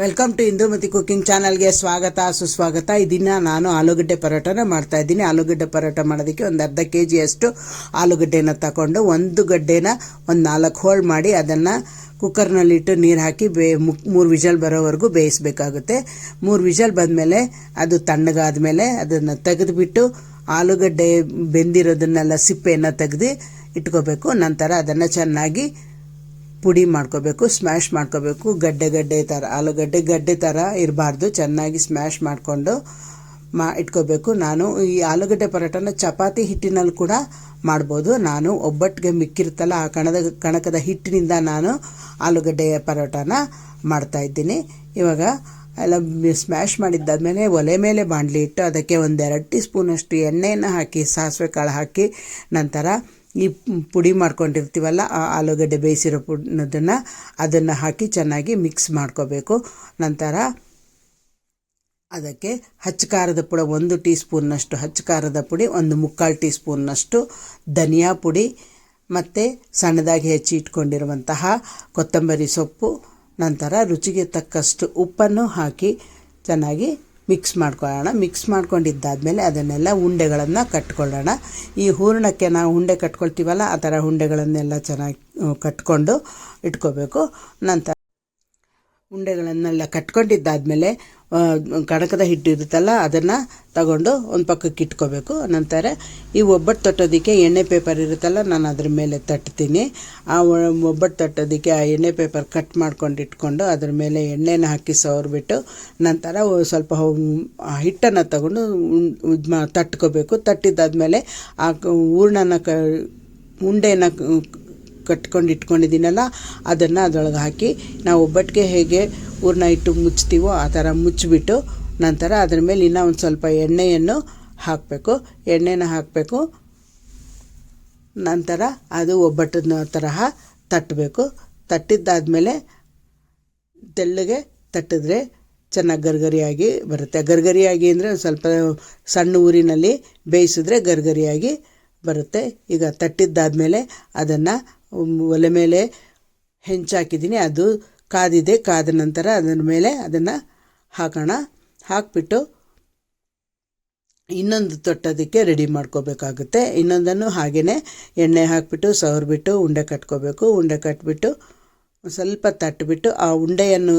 Welcome to Indumati cooking ಚಾನಲ್ಗೆ ಸ್ವಾಗತ, ಸುಸ್ವಾಗತ. ಇದನ್ನ ನಾನು ಆಲೂಗಡ್ಡೆ ಪರೋಟನ ಮಾಡ್ತಾ ಇದ್ದೀನಿ. ಆಲೂಗಡ್ಡೆ ಪರೋಟ ಮಾಡೋದಕ್ಕೆ ಒಂದು ಅರ್ಧ ಕೆ ಜಿಯಷ್ಟು ಆಲೂಗಡ್ಡೆನ ತಗೊಂಡು ಒಂದು ಗಡ್ಡೆನ ಒಂದು ನಾಲ್ಕು ಹೋಳ್ ಮಾಡಿ ಅದನ್ನು ಕುಕ್ಕರ್ನಲ್ಲಿಟ್ಟು ನೀರು ಹಾಕಿ ಬೇ ಮೂರು ವಿಜಲ್ ಬರೋವರೆಗೂ ಬೇಯಿಸಬೇಕಾಗುತ್ತೆ. ಮೂರು ವಿಷಲ್ ಬಂದಮೇಲೆ ಅದು ತಣ್ಣಗಾದ್ಮೇಲೆ ಅದನ್ನು ತೆಗೆದುಬಿಟ್ಟು ಆಲೂಗಡ್ಡೆ ಬೆಂದಿರೋದನ್ನೆಲ್ಲ ಸಿಪ್ಪೆಯನ್ನು ತೆಗೆದು ಇಟ್ಕೋಬೇಕು. ನಂತರ ಅದನ್ನು ಚೆನ್ನಾಗಿ ಪುಡಿ ಮಾಡ್ಕೋಬೇಕು ಸ್ಮ್ಯಾಶ್ ಮಾಡ್ಕೋಬೇಕು. ಗಡ್ಡೆ ಗಡ್ಡೆ ಥರ ಆಲೂಗಡ್ಡೆ ಗಡ್ಡೆ ಥರ ಇರಬಾರ್ದು. ಚೆನ್ನಾಗಿ ಸ್ಮ್ಯಾಶ್ ಮಾಡಿಕೊಂಡು ಮಾ, ಇಟ್ಕೋಬೇಕು. ನಾನು ಈ ಆಲೂಗಡ್ಡೆ ಪರೋಟನ ಚಪಾತಿ ಹಿಟ್ಟಿನಲ್ಲಿ ಕೂಡ ಮಾಡ್ಬೋದು. ನಾನು ಒಬ್ಬಟ್ಟಿಗೆ ಮಿಕ್ಕಿರುತ್ತಲ್ಲ, ಆ ಕಣದ, ಕಣಕದ ಹಿಟ್ಟಿನಿಂದ ನಾನು ಆಲೂಗಡ್ಡೆಯ ಪರೋಟನ ಮಾಡ್ತಾ ಇದ್ದೀನಿ. ಇವಾಗ ಎಲ್ಲ ಸ್ಮ್ಯಾಶ್ ಮಾಡಿದ್ದಾದಮೇಲೆ ಒಲೆ ಮೇಲೆ ಬಾಣಲಿ ಇಟ್ಟು ಅದಕ್ಕೆ ಒಂದೆರಡು ಟೀ ಸ್ಪೂನಷ್ಟು ಎಣ್ಣೆಯನ್ನು ಹಾಕಿ, ಸಾಸಿವೆ ಕಾಳು ಹಾಕಿ, ನಂತರ ಈ ಪುಡಿ ಮಾಡ್ಕೊಂಡಿರ್ತೀವಲ್ಲ, ಆ ಆಲೂಗಡ್ಡೆ ಬೇಯಿಸಿರೋ ಪುಡಿನದನ್ನು ಅದನ್ನು ಹಾಕಿ ಚೆನ್ನಾಗಿ ಮಿಕ್ಸ್ ಮಾಡ್ಕೋಬೇಕು. ನಂತರ ಅದಕ್ಕೆ ಹಚ್ಚು ಖಾರದ ಪುಡಿ ಒಂದು ಟೀ ಸ್ಪೂನ್ನಷ್ಟು ಹಚ್ಚು ಖಾರದ ಪುಡಿ ಒಂದು ಮುಕ್ಕಾಲು ಟೀ ಸ್ಪೂನ್ನಷ್ಟು ಧನಿಯಾ ಪುಡಿ ಮತ್ತು ಸಣ್ಣದಾಗಿ ಹೆಚ್ಚಿ ಇಟ್ಕೊಂಡಿರುವಂತಹ ಕೊತ್ತಂಬರಿ ಸೊಪ್ಪು, ನಂತರ ರುಚಿಗೆ ತಕ್ಕಷ್ಟು ಉಪ್ಪನ್ನು ಹಾಕಿ ಚೆನ್ನಾಗಿ ಮಿಕ್ಸ್ ಮಾಡ್ಕೊಳ್ಳೋಣ. ಮಿಕ್ಸ್ ಮಾಡ್ಕೊಂಡಿದ್ದಾದಮೇಲೆ ಅದನ್ನೆಲ್ಲ ಉಂಡೆಗಳನ್ನು ಕಟ್ಕೊಳ್ಳೋಣ. ಈ ಹೂರಣಕ್ಕೆ ನಾವು ಉಂಡೆ ಕಟ್ಕೊಳ್ತೀವಲ್ಲ, ಆ ಥರ ಉಂಡೆಗಳನ್ನೆಲ್ಲ ಚೆನ್ನಾಗಿ ಕಟ್ಕೊಂಡು ಇಟ್ಕೋಬೇಕು. ನಂತರ ಉಂಡೆಗಳನ್ನೆಲ್ಲ ಕಟ್ಕೊಂಡಿದ್ದಾದಮೇಲೆ ಕಣಕದ ಹಿಟ್ಟು ಇರುತ್ತಲ್ಲ, ಅದನ್ನು ತಗೊಂಡು ಒಂದು ಪಕ್ಕಕ್ಕೆ ಇಟ್ಕೋಬೇಕು. ನಂತರ ಈ ಒಬ್ಬಟ್ಟು ತಟ್ಟೋದಕ್ಕೆ ಎಣ್ಣೆ ಪೇಪರ್ ಇರುತ್ತಲ್ಲ, ನಾನು ಅದ್ರ ಮೇಲೆ ತಟ್ತೀನಿ. ಆ ಒಬ್ಬಟ್ಟು ತಟ್ಟೋದಕ್ಕೆ ಆ ಎಣ್ಣೆ ಪೇಪರ್ ಕಟ್ ಮಾಡ್ಕೊಂಡು ಇಟ್ಕೊಂಡು ಅದ್ರ ಮೇಲೆ ಎಣ್ಣೆನ ಹಾಕಿ ಸವರ್ಬಿಟ್ಟು ನಂತರ ಸ್ವಲ್ಪ ಹಿಟ್ಟನ್ನು ತಗೊಂಡು ತಟ್ಕೋಬೇಕು. ತಟ್ಟಿದ್ದಾದ್ಮೇಲೆ ಆ ಹೂರ್ಣನ ಕ, ಉಂಡೆನ ಕಟ್ಕೊಂಡು ಇಟ್ಕೊಂಡಿದ್ದೀನಲ್ಲ, ಅದನ್ನು ಅದರೊಳಗೆ ಹಾಕಿ ನಾವು ಒಬ್ಬಟ್ಟಿಗೆ ಹೇಗೆ ಊರನ್ನ ಇಟ್ಟು ಮುಚ್ತೀವೋ ಆ ಥರ ಮುಚ್ಚಿಬಿಟ್ಟು ನಂತರ ಅದರ ಮೇಲೆ ಇನ್ನೂ ಒಂದು ಸ್ವಲ್ಪ ಎಣ್ಣೆಯನ್ನು ಹಾಕಬೇಕು. ಎಣ್ಣೆನ ಹಾಕಬೇಕು. ನಂತರ ಅದು ಒಬ್ಬಟ್ಟಿನ ತರಹ ತಟ್ಟಬೇಕು. ತಟ್ಟಿದ್ದಾದಮೇಲೆ ತೆಳ್ಳಗೆ ತಟ್ಟಿದ್ರೆ ಚೆನ್ನಾಗಿ ಗರ್ಗರಿಯಾಗಿ ಬರುತ್ತೆ. ಗರ್ಗರಿಯಾಗಿ ಅಂದರೆ ಸ್ವಲ್ಪ ಸಣ್ಣ ಊರಿನಲ್ಲಿ ಬೇಯಿಸಿದ್ರೆ ಗರ್ಗರಿಯಾಗಿ ಬರುತ್ತೆ. ಈಗ ತಟ್ಟಿದ್ದಾದಮೇಲೆ ಅದನ್ನು ಒಲೆ ಮೇಲೆ ಹೆಂಚಾಕಿದ್ದೀನಿ ಅದು ಕಾದಿದೆ ಕಾದ ನಂತರ ಅದರ ಮೇಲೆ ಅದನ್ನು ಹಾಕೋಣ ಹಾಕಿಬಿಟ್ಟು ಇನ್ನೊಂದು ತೊಟ್ಟೋದಕ್ಕೆ ರೆಡಿ ಮಾಡ್ಕೋಬೇಕಾಗುತ್ತೆ ಇನ್ನೊಂದನ್ನು ಹಾಗೆಯೇ ಎಣ್ಣೆ ಹಾಕಿಬಿಟ್ಟು ಸವರ್ಬಿಟ್ಟು ಉಂಡೆ ಕಟ್ಕೋಬೇಕು ಉಂಡೆ ಕಟ್ಬಿಟ್ಟು ಸ್ವಲ್ಪ ತಟ್ಟಿಬಿಟ್ಟು ಆ ಉಂಡೆಯನ್ನು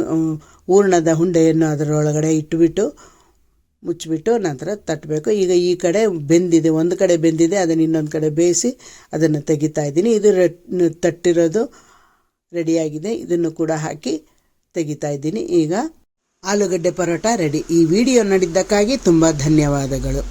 ಹೂರ್ಣದ ಉಂಡೆಯನ್ನು ಅದರೊಳಗಡೆ ಇಟ್ಬಿಟ್ಟು ಮುಚ್ಚಿಬಿಟ್ಟು ನಂತರ ತಟ್ಟಬೇಕು. ಈಗ ಈ ಕಡೆ ಬೆಂದಿದೆ, ಒಂದು ಕಡೆ ಬೆಂದಿದೆ, ಅದನ್ನು ಇನ್ನೊಂದು ಕಡೆ ಬೇಯಿಸಿ ಅದನ್ನು ತೆಗಿತಾ ಇದ್ದೀನಿ. ಇದು ತಟ್ಟಿರೋದು ರೆಡಿಯಾಗಿದೆ. ಇದನ್ನು ಕೂಡ ಹಾಕಿ ತೆಗಿತಾ ಇದ್ದೀನಿ. ಈಗ ಆಲೂಗಡ್ಡೆ ಪರೋಟ ರೆಡಿ. ಈ ವಿಡಿಯೋ ನೋಡಿದ್ದಕ್ಕಾಗಿ ತುಂಬ ಧನ್ಯವಾದಗಳು.